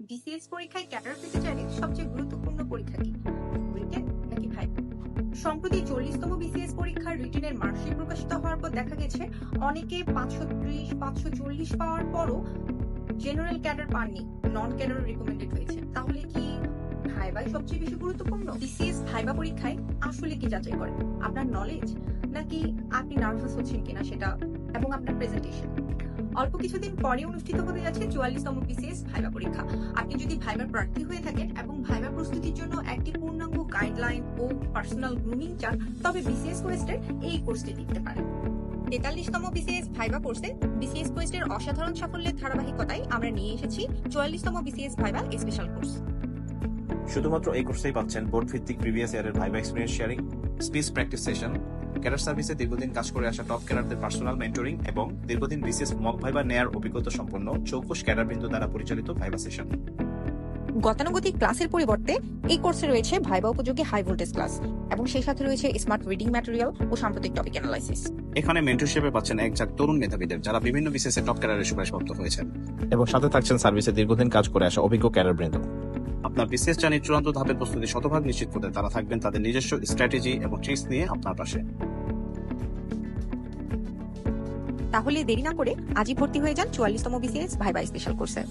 BCS পরীক্ষায় cadre পেতে চাইলে সবচেয়ে গুরুত্বপূর্ণ পরীক্ষা কি? রিটেন নাকি ভাই? সম্প্রতি চল্লিশতম বিসিএস পরীক্ষার রিটেনের মার্কশিট প্রকাশিত হওয়ার পর দেখা গেছে, অনেকে পাঁচশো ত্রিশ, পাঁচশো চল্লিশ পাওয়ার পরও জেনারেল ক্যাডার পাননি নন ক্যাডার রিকমেন্ডেড হয়েছে। তাহলে কি ভাইবাই সবচেয়ে বেশি গুরুত্বপূর্ণ? বিসিএস ভাইবা পরীক্ষায় আসলে কি যাচাই করে? আপনার নলেজ নাকি আপনি নার্ভাস হচ্ছেন কিনা সেটা এবং আপনার প্রেজেন্টেশন অল্প কিছুদিন পরে অনুষ্ঠিত হতে যাচ্ছে চুয়াল্লিশতম বিসিএস ভাইবা পরীক্ষা। আপনি যদি ভাইবার প্রার্থী হয়ে থাকেন এবং ভাইবা প্রস্তুতির জন্য একটি পূর্ণাঙ্গ গাইডলাইন ও পার্সোনাল গ্রুমিং চান, তবে বিসিএস কোয়েস্টের এই কোর্সটি দেখতে পারেন। তেতাল্লিশতম বিসিএস ভাইবা কোর্সে বিসিএস কোয়েস্টের অসাধারণ সাফল্যের ধারাবাহিকতায় আমরা নিয়ে এসেছি চুয়াল্লিশতম বিসিএস ভাইবা স্পেশাল কোর্স শুধুমাত্র এই কোর্সেই পাচ্ছেন বোর্ড ভিত্তিক প্রিভিয়াস ইয়ারের viva experience sharing speech practice session cadre সার্ভিসে দীর্ঘদিন কাজ করে আসা টপ ক্যাডারদের পার্সোনাল মেন্টরিং এবং দীর্ঘদিন বিশেষ মক ভাইবা নেয়ার অভিজ্ঞতা সম্পন্ন চৌকুশ ক্যাডারবৃন্দ দ্বারা পরিচালিত ভাইবা সেশন গতানুগতিক ক্লাসের পরিবর্তে এই কোর্সে রয়েছে ভাইবা উপযোগী হাই ভোল্টেজ ক্লাস এবং সেই সাথে রয়েছে স্মার্ট রিডিং ম্যাটেরিয়াল ও সাম্প্রতিক টপিক অ্যানালাইসিস এখানে মেন্টর হিসেবে পাচ্ছেন একজাক তরুণ মেধাবীদের যারা বিভিন্ন বিশেষে টপ ক্যাডারের সুপারিশপ্রাপ্ত হয়েছেন। এবং সাথে থাকছেন সার্ভিসে দীর্ঘদিন কাজ করে আসা অভিজ্ঞ ক্যাডারবৃন্দ আপনার বিশেষ জানি চূড়ান্ত ধাপের প্রস্তুতি শতভাগ নিশ্চিত করতে তারা থাকবেন তাদের নিজস্ব স্ট্র্যাটেজি এবং ট্রিক্স নিয়ে আপনার পাশে। তাহলে দেরি না করে আজই ভর্তি হয়ে যান চুয়াল্লিশতম বিসিএস ভাইবা স্পেশাল কোর্সে